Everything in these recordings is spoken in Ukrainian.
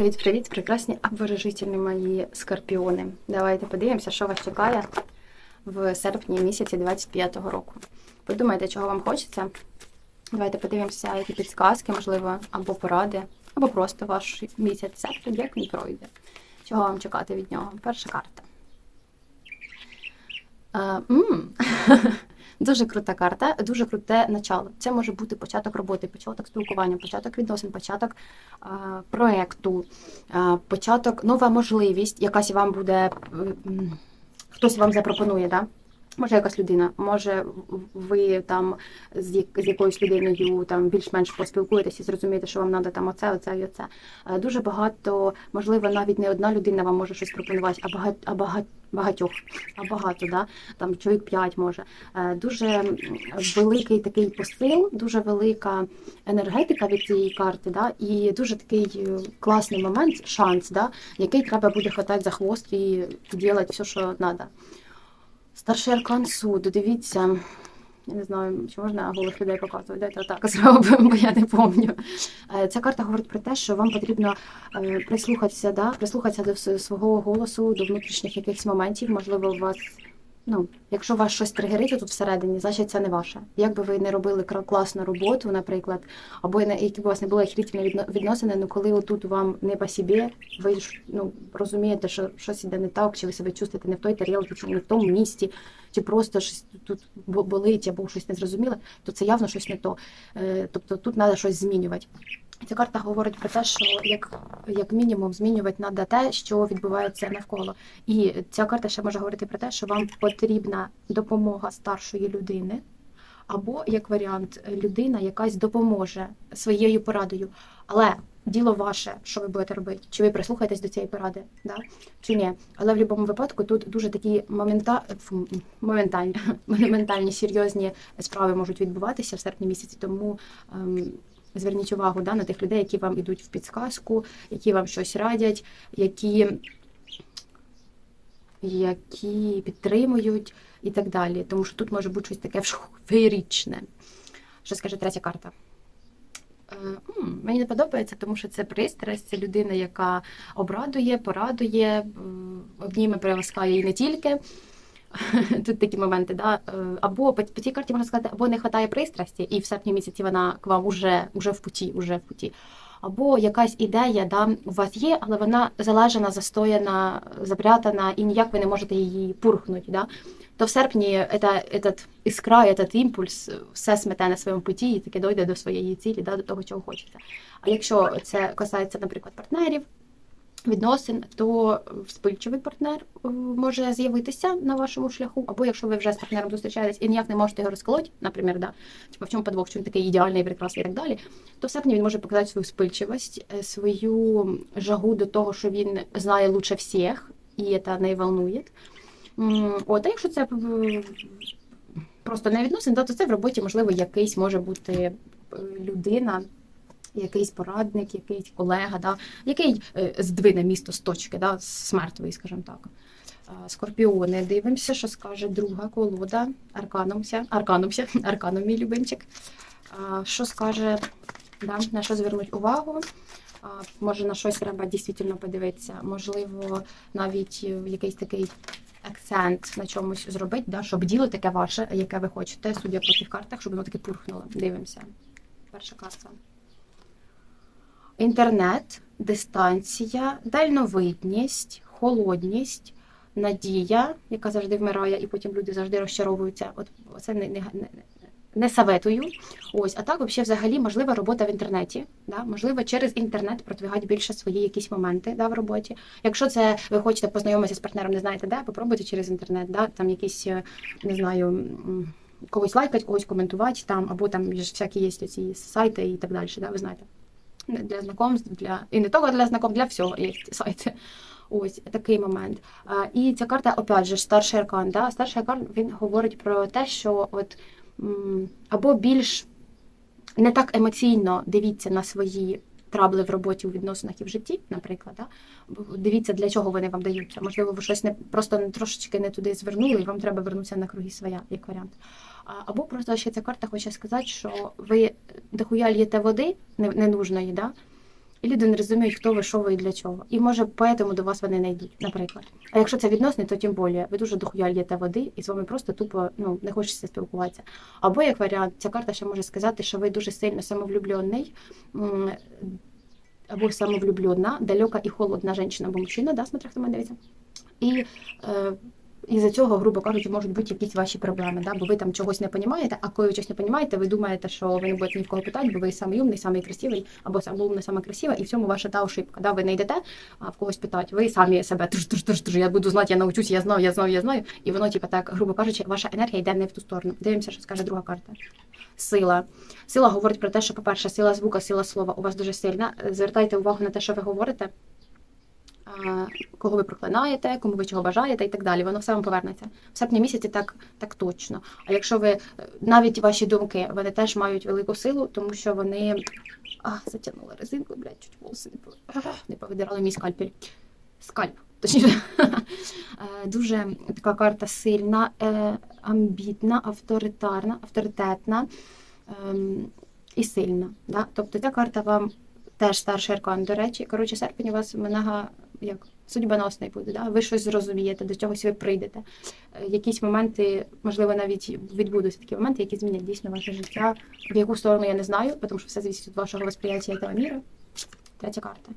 Привіт-привіт, прекрасні обворожительні мої скорпіони. Давайте подивимося, що вас чекає в серпні місяці 25-го року. Подумайте, чого вам хочеться. Давайте подивимося, які підсказки, можливо, або поради, або просто ваш місяць серпень, як він пройде. Чого вам чекати від нього? Перша карта. М. Дуже крута карта, дуже круте начало. Це може бути початок роботи, початок спілкування, початок відносин, початок а, проекту, а, початок, нова можливість, якась вам буде, хтось вам запропонує, да? Може якась людина, може ви там з, як- з якоюсь людиною там більш-менш поспілкуєтеся і зрозумієте, що вам треба там оце, оце і оце. Е, Дуже багато, можливо, навіть не одна людина вам може щось пропонувати, а багать, а багать, багатьох, а багато, да? там чоловік п'ять може. Е, Дуже великий такий посил, дуже велика енергетика від цієї карти, да? і дуже такий е, класний момент, шанс, да? який треба буде хватати за хвост і робити все, що треба. Старший аркан суду, дивіться. Я не знаю, чи можна голих людей показувати. Дайте отак зробимо, бо я не пам'ятаю. Е, Ця карта говорить про те, що вам потрібно е, прислухатися, да? прислухатися до свого голосу, до внутрішніх якихось моментів. Можливо, у вас, ну, якщо вас щось тригерить тут всередині, значить це не ваше. Як би ви не робили класну роботу, наприклад, або які б у вас не були відно- відносини, ну коли отут вам не по собі, ви ну, розумієте, що щось іде не так, чи ви себе чувствуєте не в той тарілці, чи не в тому місці, чи просто щось тут бо- болить, або щось незрозуміле, то це явно щось не то. Е, Тобто тут треба щось змінювати. Ця карта говорить про те, що як, як мінімум змінювати треба те, що відбувається навколо. І ця карта ще може говорити про те, що вам потрібна допомога старшої людини, або як варіант, людина якась допоможе своєю порадою. Але діло ваше, що ви будете робити, чи ви прислухаєтесь до цієї поради, да? чи ні. Але в будь-якому випадку тут дуже такі момента... моментальні, моментальні серйозні справи можуть відбуватися в серпні місяці, тому. Ем, Зверніть увагу да, на тих людей, які вам ідуть в підсказку, які вам щось радять, які, які підтримують і так далі. Тому що тут може бути щось таке феєричне. Що скаже третя карта? Е, Мені не подобається, тому що це пристрасть, це людина, яка обрадує, порадує, обніме, приласкає і не тільки. Тут такі моменти, да? е, або по, по цій карті можна сказати, або не вистачає пристрасті, і в серпні місяці вона к вам уже, уже в путі, уже в путі. Або якась ідея да, у вас є, але вона залежана, застояна, запрятана, і ніяк ви не можете її пурхнути. Да? То в серпні это, этот іскра, этот імпульс все смете на своєму путі і таки дойде до своєї цілі, да, до того, чого хочеться. А якщо це касається, наприклад, партнерів, відносин, то вспильчивий партнер е, може з'явитися на вашому шляху, або якщо ви вже з партнером зустрічаєтесь і ніяк не можете його розколоти, наприклад, да, типу, в чому подвох, що він такий ідеальний, прекрасний і так далі, то в серпні він може показати свою вспильчивість, е, свою жагу до того, що він знає лучше всіх, і це не волнує. От, а якщо це е, просто не відносин, то це в роботі, можливо, якийсь може бути людина, якийсь порадник, якийсь колега, да, який е, здвине місто з точки, да, з мертвої, скажімо так. Скорпіони, дивимося, що скаже друга колода. Арканумся, Арканумся, Арканум мій любимчик. Що скаже, да, на що звернуть увагу? Може, на щось треба дійсно подивитися. Можливо, навіть е, якийсь такий акцент на чомусь зробити, да, щоб діло таке ваше, яке ви хочете, судя по цих картах, щоб воно таке пурхнуло. Дивимося. Перша карта. Інтернет, дистанція, дальновидність, холодність, надія, яка завжди вмирає, і потім люди завжди розчаровуються. От це не, не, не, советую. Ось, а так, взагалі, взагалі, можлива робота в інтернеті. Да? Можливо, через інтернет продвигати більше свої якісь моменти да, в роботі. Якщо це ви хочете познайомитися з партнером, не знаєте, де, попробуйте через інтернет, да? там якісь, е, не знаю. Когось лайкати, когось коментувати там, або там ж всякі є ці сайти і так далі, да, ви знаєте для знакомств, для і не тільки для знакомств, для всього є ці сайти. Ось такий момент. А, і ця карта, опять же, старший аркан. Да? Старший аркан він говорить про те, що от або більш не так емоційно дивіться на свої трабли в роботі у відносинах і в житті, наприклад. Да? Дивіться, для чого вони вам даються. Можливо, ви щось не просто не трошечки не туди звернули, і вам треба вернутися на круги своя, як варіант. Або просто ще ця карта хоче сказати, що ви дохуя л'єте води не- ненужної, да? І люди не розуміють, хто ви, що ви і для чого. І може поэтому до вас вони не йдуть, наприклад. А якщо це відносини, то тим більше ви дуже дохуя л'єте води, і з вами просто тупо ну не хочеться спілкуватися. Або як варіант, ця карта ще може сказати, що ви дуже сильно самовлюблений, або самовлюблена, далека і холодна жінка або мужчина, да, смотря хто мене дивиться. І е, із-за цього, грубо кажучи, можуть бути якісь ваші проблеми, да? бо ви там чогось не розумієте, а коли ви щось не розумієте, ви думаєте, що ви не будете ні в кого питати, бо ви самий умний, самий красивий, або саме умна, сама красива, і в цьому ваша та ошибка. Да? Ви не йдете а в когось питати, ви самі себе туж, туж, туж, туж, я буду знати, я навчусь, я знаю, я знаю, я знаю. І воно, типу, так, грубо кажучи, ваша енергія йде не в ту сторону. Дивимося, що скаже друга карта. Сила. Сила говорить про те, що, по-перше, сила звука, сила слова у вас дуже сильна. Звертайте увагу на те, що ви говорите кого ви проклинаєте, кому ви чого бажаєте і так далі. Воно все вам повернеться. В серпні місяці так, так точно. А якщо ви е, навіть ваші думки, вони теж мають велику силу, тому що вони. А, затягнула резинку, блядь, чуть волоси не не повидирали мій скальпель. Скальп. Точніше, Е, дуже така карта сильна, е, амбітна, авторитарна, авторитетна ем, і сильна. Да? Тобто ця карта вам теж старший аркан, до речі. Коротше, серпень у вас мега як судьбоносний буде. Да? Ви щось зрозумієте, до чогось ви прийдете. Е, Якісь моменти, можливо, навіть відбудуться такі моменти, які змінять дійсно ваше життя. В яку сторону я не знаю, тому що все залежить від вашого восприяття цього міра. Третя карта.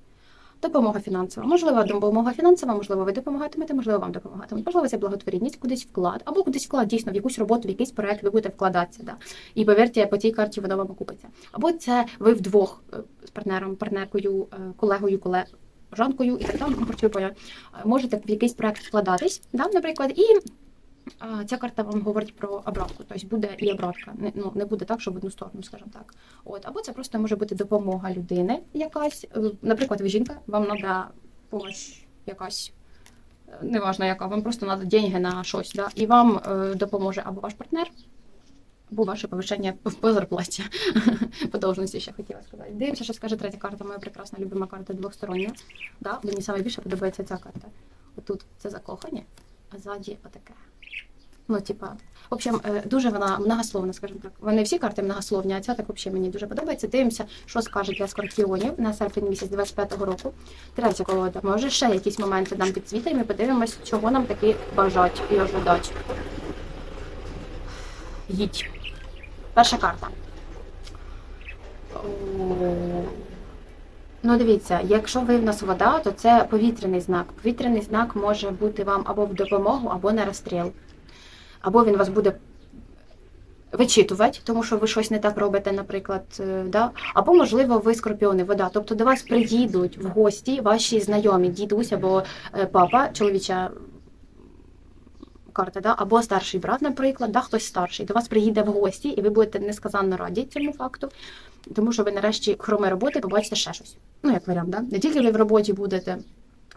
Допомога фінансова. Можливо, допомога фінансова, можливо, ви допомагатимете, можливо, вам допомагатимуть. Можливо, це благотворітність, кудись вклад, або кудись вклад дійсно в якусь роботу, в якийсь проект ви будете вкладатися. Да. І повірте, по цій карті воно вам окупиться. Або це ви вдвох е, з партнером, партнеркою, е, колегою, колег. Жанкою і так далі, поняли. Е, можете в якийсь проект вкладатись, да, наприклад, і ця карта вам говорить про обратку, тобто буде і обратка. Не, ну, не буде так, що в одну сторону, скажімо так. От, або це просто може бути допомога людини якась. Е, Наприклад, ви жінка, вам треба допомога якась, е, неважно яка, вам просто треба деньги на щось, да? і вам е, допоможе або ваш партнер, ваше повищення по- зарплаті. По должності ще хотіла сказати. Дивимося, що скаже третя карта, моя прекрасна любима карта двостороння. Да? Мені саме більше подобається ця карта. Отут це закохання, а ззаді отаке. Ну, типа, в общем, е, дуже вона многословна, скажімо так. Вони всі карти многословні, а ця так взагалі мені дуже подобається. Дивимося, що скаже для скорпіонів на серпень місяць 25-го року. Третя колода. Може, ще якісь моменти нам підсвіта, і ми подивимось, чого нам таки бажать і ожидать. Їдь. Перша карта. Ну, дивіться, якщо ви в нас вода, то це повітряний знак. Повітряний знак може бути вам або в допомогу, або на розстріл. Або він вас буде вичитувати, тому що ви щось не так робите, наприклад, е, да? або, можливо, ви скорпіони, вода. Тобто до вас приїдуть в гості ваші знайомі, дідусь або е, папа, чоловіча карта, да? або старший брат, наприклад, да? хтось старший. До вас приїде в гості, і ви будете несказанно раді цьому факту, тому що ви нарешті, кроме роботи, побачите ще щось. Ну, як варіант, да? не тільки ви в роботі будете.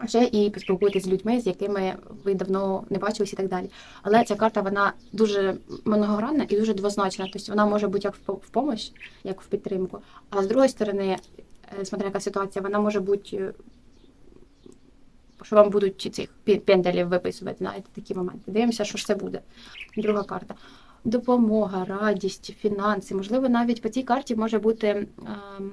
Ще і поспілкуєтесь з людьми, з якими ви давно не бачились і так далі. Але ця карта вона дуже многогранна і дуже двозначна. Тобто вона може бути як в помощь, як в підтримку. А з другої сторони, е, смотря яка ситуація, вона може бути, що вам будуть цих пенделів виписувати, знаєте, такі моменти. Дивимося, що ж це буде. Друга карта. Допомога, радість, фінанси. Можливо, навіть по цій карті може бути. ем,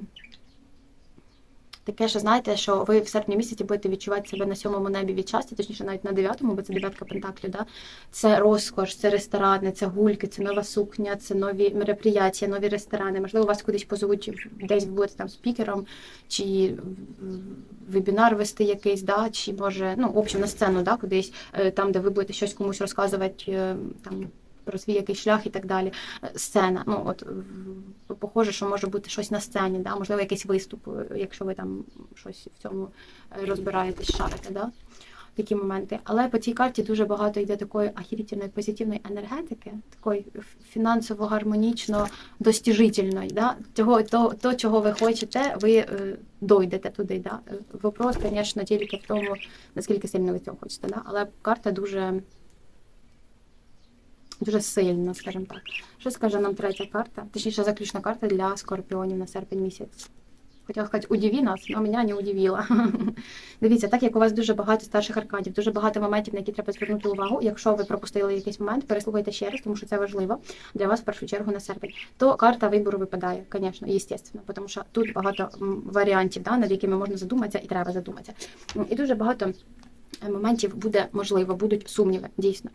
Таке, що знаєте, що ви в серпні місяці будете відчувати себе на сьомому небі від щастя, точніше навіть на дев'ятому, бо це дев'ятка пентаклів. Да? Це розкош, це ресторани, це гульки, це нова сукня, це нові мероприятия, нові ресторани. Можливо, вас кудись позовуть десь ви будете там спікером, чи вебінар вести якийсь, да? чи може, ну, в общем, на сцену, да, кудись, е, там, де ви будете щось комусь розказувати, е, там. Про свій якийсь шлях і так далі. Е, Сцена. Ну от похоже, що може бути щось на сцені, да? можливо, якийсь виступ, е, якщо ви там щось в цьому розбираєтесь, шарите, да? такі моменти. Але по цій карті дуже багато йде такої ахірітельної позитивної енергетики, такої фінансово гармонічно достіжительної. Да? Того, то, то, чого ви хочете, ви е, дойдете туди. Да? Е, Вопрос, звісно, тільки в тому, наскільки сильно ви цього хочете. Да? Але карта дуже. Дуже сильно, скажімо так. Що скаже нам третя карта? Точніше, заключна карта для скорпіонів на серпень місяць. Хотіла сказати, удиви нас, але мене не удивила. Дивіться, так як у вас дуже багато старших аркадів, дуже багато моментів, на які треба звернути увагу. Якщо ви пропустили якийсь момент, переслухайте ще раз, тому що це важливо для вас в першу чергу на серпень. То карта вибору випадає, звісно, естественно, тому що тут багато варіантів, да, над якими можна задуматися і треба задуматися. І дуже багато. Е, Моментів буде можливо, будуть сумніви, дійсно.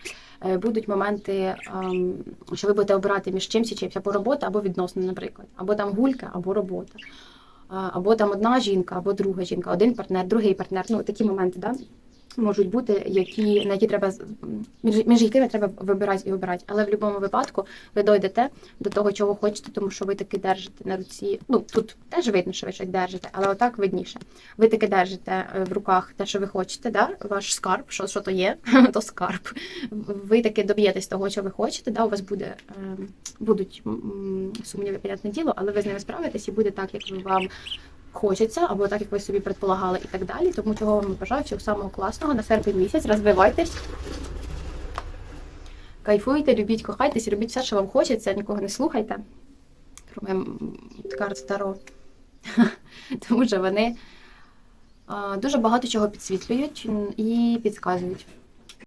Е, Будуть моменти, ем, що ви будете обирати між чимсь і чимсь, або робота, або відносини, наприклад, або там гулька, або робота, або там одна жінка, або друга жінка, один партнер, другий партнер. Ну такі моменти, да? Можуть бути, які на які треба між, між якими треба вибирати і обирати. Але в будь-якому випадку ви дойдете до того, чого хочете, тому що ви таки держите на руці. Ну тут теж видно, що ви щось держите, але отак видніше. Ви таки держите е, в руках те, що ви хочете, да? ваш скарб, що, що то є, то скарб. Ви таки доб'єтесь того, що ви хочете, да? у вас буде, е, будуть сумніви, понятне діло, але ви з ними справитесь і буде так, як вам хочеться, або так, як ви собі предполагали, і так далі. Тому чого вам бажаю всього самого класного на серпень місяць. Розвивайтесь. Кайфуйте, любіть, кохайтесь, робіть все, що вам хочеться, нікого не слухайте. Кроме карт Таро. Тому що вони дуже багато чого підсвітлюють і підказують.